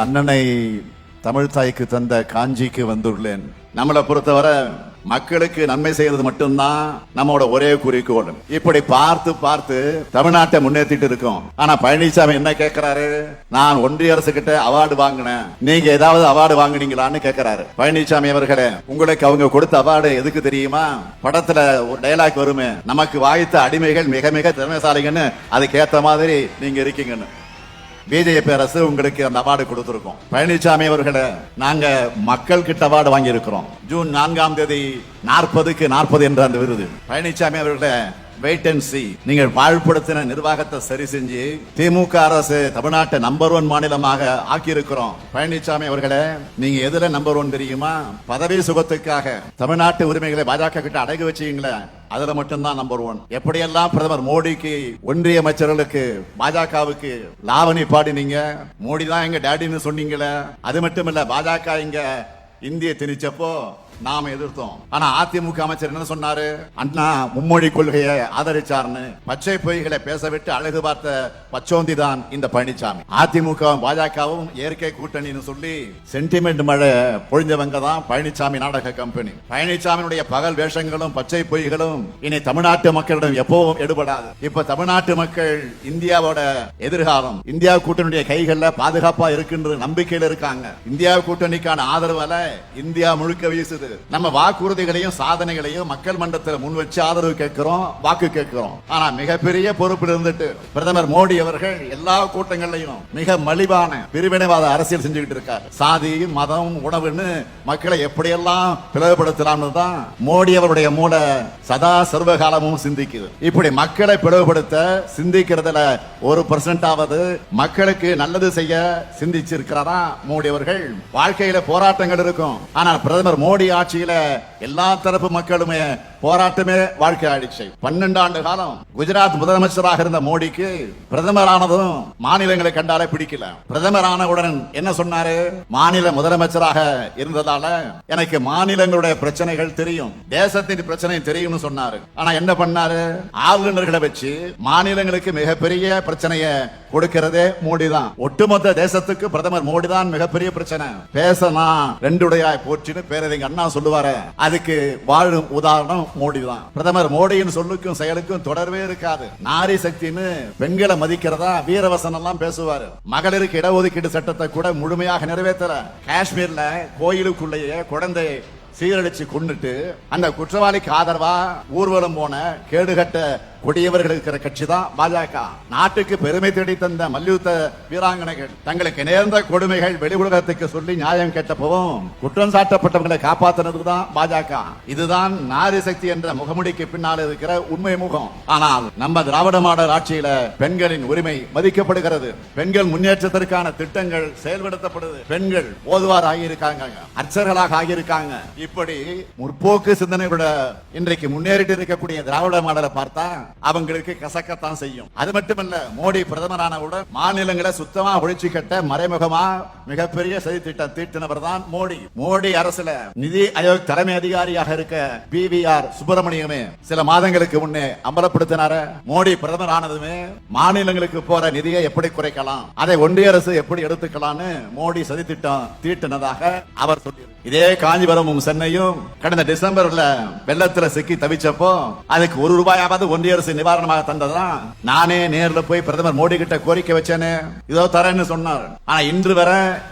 அண்ணனை தமிழ் தாய்க்கு தந்த காஞ்சிக்கு வந்துள்ளேன். நம்மளை பொறுத்தவரை மக்களுக்கு நன்மை செய்யறது மட்டும்தான் நம்மளோட ஒரே குறிக்கோள். இப்படி பார்த்து பார்த்து தமிழ்நாட்டை முன்னேற்றிட்டு இருக்கோம். ஆனா பழனிசாமி என்ன கேட்கிறாரு நான் ஒன்றிய அரசு கிட்ட அவார்டு வாங்கினேன். நீங்க ஏதாவது அவார்டு வாங்கினீங்களான்னு கேட்கிறாரு பழனிசாமி அவர்களே உங்களுக்கு அவங்க கொடுத்த அவார்டு எதுக்கு தெரியுமா? படத்துல ஒரு டைலாக் வருமே நமக்கு வாய்த்த அடிமைகள் மிக மிக திறமைசாலிங்கன்னு அதுக்கேத்த மாதிரி நீங்க இருக்கீங்கன்னு. பிஜேபி அரசு உங்களுக்கு அந்த அவார்டு கொடுத்திருக்கோம். பழனிசாமி அவர்களை நாங்க மக்கள் கிட்ட அவார்டு வாங்கியிருக்கிறோம். ஜூன் நான்காம் தேதி நாற்பதுக்கு நாற்பது என்ற அந்த விருது. பழனிசாமி அவர்களை வெயிட் அண்ட் சி நீங்கள் வாழ்படுத்தின நிர்வாகத்தை சரி செஞ்சு திமுக அரசு தமிழ்நாட்டை நம்பர் ஒன் மாநிலமாக ஆக்கி இருக்கிறோம் பழனிசாமி அவர்களே நீங்க எதுல நம்பர் ஒன் தெரியுமா? பதவி சுகத்துக்காக தமிழ்நாட்டு உரிமைகளை பாஜக கிட்ட அடகு வச்சீங்களே அதுல மட்டும்தான் நம்பர் ஒன் எப்படியெல்லாம் பிரதமர் மோடிக்கு ஒன்றிய அமைச்சர்களுக்கு பாஜகவுக்கு லாவணி பாடினீங்க? மோடி தான் எங்க டேடின்னு சொன்னீங்களே அது மட்டும் இல்ல பாஜக இங்க இந்திய திணிச்சப்போ நாம எதிர்த்தோம். ஆனா அதிமுக அமைச்சர் என்ன சொன்னாரு? அண்ணா மும்மொழி கொள்கையை ஆதரிச்சார்னு பச்சை பொய்களை பேச விட்டு அழகு பார்த்த பச்சோந்தி தான் இந்த பழனிசாமி அதிமுகவும் பாஜகவும் இயற்கை கூட்டணின்னு சொல்லி சென்டிமெண்ட் மழை பொழிஞ்சவங்க தான் பழனிசாமி நாடக கம்பெனி பழனிசாமியுடைய பகல் வேஷங்களும் பச்சை பொய்களும் இனி தமிழ்நாட்டு மக்களிடம் எப்பவும் எடுபடாது. இப்ப தமிழ்நாட்டு மக்கள் இந்தியாவோட எதிர்காலம் இந்தியா கூட்டணியுடைய கைகள்ல பாதுகாப்பா இருக்குன்ற நம்பிக்கையில் இருக்காங்க. இந்தியா கூட்டணிக்கான ஆதரவால இந்தியா முழுக்க வீசுது. நம்ம வாக்குறுதிகளையும் சாதனைகளையும் மக்கள் மன்றத்தில் முன் வச்சு ஆதரவு கேட்கிறோம் வாக்கு கேட்கிறோம். ஆனா மிகப்பெரிய பொறுப்பில் இருந்துட்டு பிரதமர் மோடி அவர்கள் எல்லா கூட்டங்கள்லையும் மிக மலிவான பிரிவினைவாத அரசியல் செஞ்சுக்கிட்டு இருக்காரு. சாதி மதம் உணவுன்னு மக்களை எப்படியெல்லாம் பிளவுபடுத்தலாம்னு தான் மோடி அவருடைய மூளை சதா சர்வகாலமும் சிந்திக்குது. இப்படி மக்களை பிளவுபடுத்த சிந்திக்கிறதுல ஒரு பர்சன்ட் ஆவது மக்களுக்கு நல்லது செய்ய சிந்திச்சிருக்கிறாரா மோடி அவர்கள்? வாழ்க்கையில போராட்டங்கள் இருக்கும். ஆனால் பிரதமர் மோடி ஆட்சியில எல்லா தரப்பு மக்களுமே போராட்டமே வாழ்க்கை ஆயிடுச்சு. பன்னெண்டு ஆண்டு காலம் குஜராத் முதலமைச்சராக இருந்த மோடிக்கு பிரதமரானதும் மாநிலங்களை கண்டாலே பிடிக்கல. பிரதமரான உடன் என்ன சொன்னாரு? மாநில முதலமைச்சராக இருந்ததால எனக்கு மாநிலங்களுடைய பிரச்சனைகள் தெரியும். தேசத்தின் பிரச்சனை தெரியும்னு சொன்னாரு. ஆனா என்ன பண்ணாரு? ஆளுநர்களை வச்சு மாநிலங்களுக்கு மிகப்பெரிய பிரச்சனையை கொடுக்கிறதே மோடி தான் ஒட்டுமொத்த தேசத்துக்கு பிரதமர் மோடி தான் மிகப்பெரிய பிரச்சனை. பேசனா ரெண்டுடையாய் போச்சுன்னு பேரறிஞர் அண்ணா சொல்லுவாரு அதுக்கு வாழும் உதாரணம் மோடி தான் பிரதமர் மோடியின் சொல்லுக்கும் செயலுக்கும் தொடர்பே இருக்காது. நாரி சக்தின்னு பெண்களை மதிக்கிறதா வீரவசனம் எல்லாம் பேசுவாரு. மகளிருக்கு இடஒதுக்கீடு சட்டத்தை கூட முழுமையாக நிறைவேற்றல காஷ்மீர்ல கோயிலுக்குள்ளேயே குழந்தை சீரழிச்சு கொண்டுட்டு அந்த குற்றவாளிக்கு ஆதரவா ஊர்வலம் போன கேடுகட்ட கொடியவர்கள் இருக்கிற கட்சி தான் பாஜக. நாட்டுக்கு பெருமை தேடி தந்த மல்யுத்த வீராங்கனைகள் தங்களுக்கு நேர்ந்த கொடுமைகள் வெளி உலகத்துக்கு சொல்லி நியாயம் கேட்டப்பவும் குற்றம் சாட்டப்பட்டவர்களை காப்பாத்தினது தான் பாஜக. இதுதான் நாரி சக்தி என்ற முகமுடிக்கு பின்னால் இருக்கிற உண்மை முகம். ஆனால் நம்ம திராவிட மாடல் ஆட்சியில பெண்களின் உரிமை மதிக்கப்படுகிறது. பெண்கள் முன்னேற்றத்திற்கான திட்டங்கள் செயல்படுத்தப்படுது. பெண்கள் ஓதுவார் ஆகியிருக்காங்க. அர்ச்சர்களாக ஆகியிருக்காங்க. இப்படி முற்போக்கு சிந்தனையோட இன்றைக்கு முன்னேறிட்டு இருக்கக்கூடிய திராவிட மாடலை பார்த்தா அவங்களுக்கு கசக்கத்தான் செய்யும். அது மட்டுமல்ல மோடி பிரதமரானவுடன் மாநிலங்களை சுத்தமா ஒழிச்சு கட்ட மறைமுகமா மிகப்பெரிய சதி திட்டம் தீட்டினவர் தான் மோடி. மோடி அரசுல நிதி ஆயோக் தலைமை அதிகாரியாக இருக்க பி வி ஆர் சுப்பிரமணியமே சில மாதங்களுக்கு முன்னே அம்பலப்படுத்தினார. மோடி பிரதமர் ஆனதுமே மாநிலங்களுக்கு போற நிதியை எப்படி குறைக்கலாம் அதை ஒன்றிய அரசு எப்படி எடுத்துக்கலாம்னு மோடி சதி திட்டம் தீட்டினதாக அவர் சொல்லி இதே காஞ்சிபுரமும் சென்னையும் கடந்த டிசம்பர்ல வெள்ளத்துல சிக்கி தவிச்சப்போ அதுக்கு ஒரு ரூபாயாவது ஒன்றிய அரசு நிவாரணமாக தந்ததுதான் நானே நேர்ல போய் பிரதமர் மோடி கிட்ட கோரிக்கை வச்சேனே. இதோ தரேன்னு சொன்னார். ஆனா இன்று வர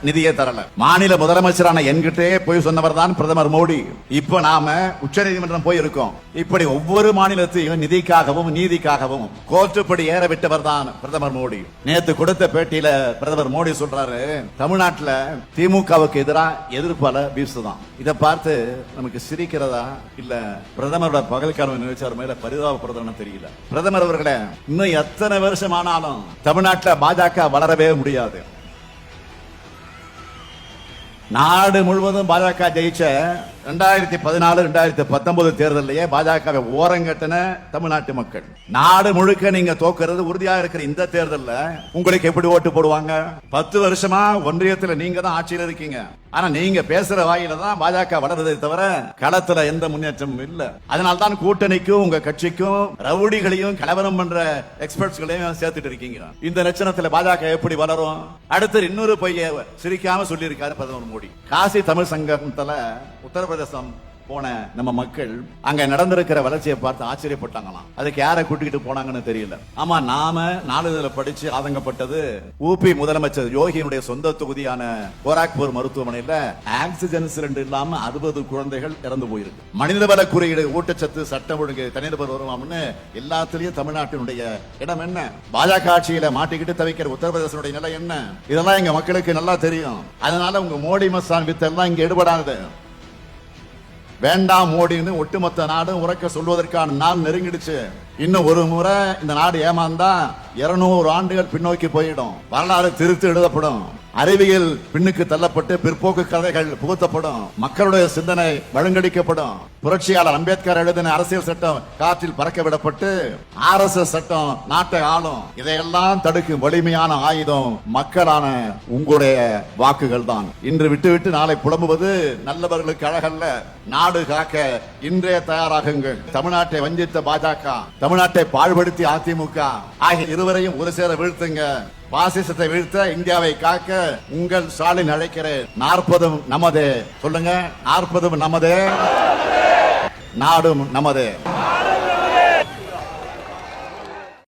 நிதியை தரல. மாநில முதலமைச்சரான என்கிட்டே போய் சொன்னவர் தான் பிரதமர் மோடி. இப்போ நாம உச்சநீதிமன்றம் போய் இருக்கோம் இப்படி ஒவ்வொரு மாநிலத்தையும் நிதிக்காகவும் நீதிக்காகவும் கோர்ட்டுப்படி ஏற விட்டவர் தான் பிரதமர் மோடி. நேத்து கொடுத்த பேட்டியில பிரதமர் மோடி சொல்றாரு தமிழ்நாட்டுல திமுகவுக்கு எதிராக எதிர்ப்பால வீசுதான். இதை பார்த்து நமக்கு சிரிக்கிறதா இல்ல பிரதமரோட பகல் கனவு நினைச்சார் மேல பரிதாபப்படுறதுன்னு தெரியல பிரதமர் அவர்களே இன்னும் எத்தனை வருஷம் ஆனாலும் தமிழ்நாட்டில் பாஜக வளரவே முடியாது. நாடு முழுவதும் பாஜக ஜெயிச்ச ரெண்டாயிரத்தி பதினாலு ரெண்டாயிரத்தி பத்தொன்பது தேர்தலையே பாஜகவை ஓரங்கட்டின தமிழ்நாட்டு மக்கள். நாடு முழுக்க நீங்க தோக்குறது உறுதியாக இருக்கிற இந்த தேர்தலில் உங்களுக்கு எப்படி ஓட்டு போடுவாங்க? பத்து வருஷமா ஒன்றியத்தில் நீங்க தான் ஆட்சியில் இருக்கீங்க. ஆனா நீங்க பேசுற வாயில தான் பாஜக வளருதே தவிர களத்துல எந்த முன்னேற்றமும் இல்ல. அதனால தான் கூட்டணிக்கும் உங்க கட்சிக்கும் ரவுடிகளையும் கலவரம் பண்ற எக்ஸ்பர்ட்ஸ்களையும் சேர்த்துட்டு இருக்கீங்க. இந்த லட்சணத்துல பாஜக எப்படி வளரும்? அடுத்து இன்னொரு பைய சிரிக்காம சொல்லியிருக்காரு பிரதமர் மோடி. காசி தமிழ் சங்கத்துல உத்தரப்பிரதேசம் போன நம்ம மக்கள் அங்க நடந்திருக்கிற வளர்ச்சியை பார்த்து ஆச்சரியப்பட்டாங்களாம். அதுக்கு யாரை கூட்டிகிட்டு போனாங்கன்னு தெரியல. ஆமா நாம நாளிதழ படிச்சு ஆதங்கப்பட்டது ஊபி முதலமைச்சர் யோகியினுடைய சொந்த தொகுதியான கோராக்பூர் மருத்துவமனையில ஆக்சிஜன் சிலிண்டர் இல்லாம அறுபது குழந்தைகள் இறந்து போயிருக்கு. மனிதவள குறியீடு ஊட்டச்சத்து சட்டம் ஒழுங்கு தனிநபர் வருவாம்னு எல்லாத்துலயும் தமிழ்நாட்டினுடைய இடம் என்ன? பாஜக ஆட்சியில மாட்டிக்கிட்டு தவிக்கிற உத்தரப்பிரதேசனுடைய நிலை என்ன? இதெல்லாம் எங்க மக்களுக்கு நல்லா தெரியும். அதனால உங்க மோடி மசான் வித்தெல்லாம் இங்க எடுபடாது. வேண்டாம் மோடின்னு ஒட்டுமொத்த நாடும் உறக்க சொல்வதற்கான நாள் நெருங்கிடுச்சு. இன்னும் ஒரு முறை இந்த நாடு ஏமாந்தா இருநூறு ஆண்டுகள் பின்னோக்கி போயிடும். வரலாறு திருத்தி எழுதப்படும். அறிவியல் பின்னுக்கு தள்ளப்பட்டு பிற்போக்கு கதைகள் புகுத்தப்படும். மக்களுடைய சிந்தனை வழங்கடிக்கப்படும். புரட்சியாளர் அம்பேத்கர் எழுதின அரசியல் சட்டம் காற்றில் பறக்க விடப்பட்டு ஆர் எஸ் எஸ் சட்டம் நாட்டை ஆளும். இதையெல்லாம் தடுக்கும் வலிமையான ஆயுதம் மக்களான உங்களுடைய வாக்குகள் தான். இன்று விட்டு விட்டு நாளை புலம்புவது நல்லவர்களுக்கு அழகல்ல. நாடு காக்க இன்றே தயாராகுங்கள். தமிழ்நாட்டை வஞ்சித்த பாஜக தமிழ்நாட்டை பாழ்படுத்தி அதிமுக. ஆகிய இருவரையும் ஒரு சேர வீழ்த்துங்க. பாசிசத்தை வீழ்த்த இந்தியாவை காக்க உங்கள் ஸ்டாலின் அழைக்கிறேன். நாற்பதும் நமதே. சொல்லுங்க நாற்பதும் நமதே. நாடும் நமது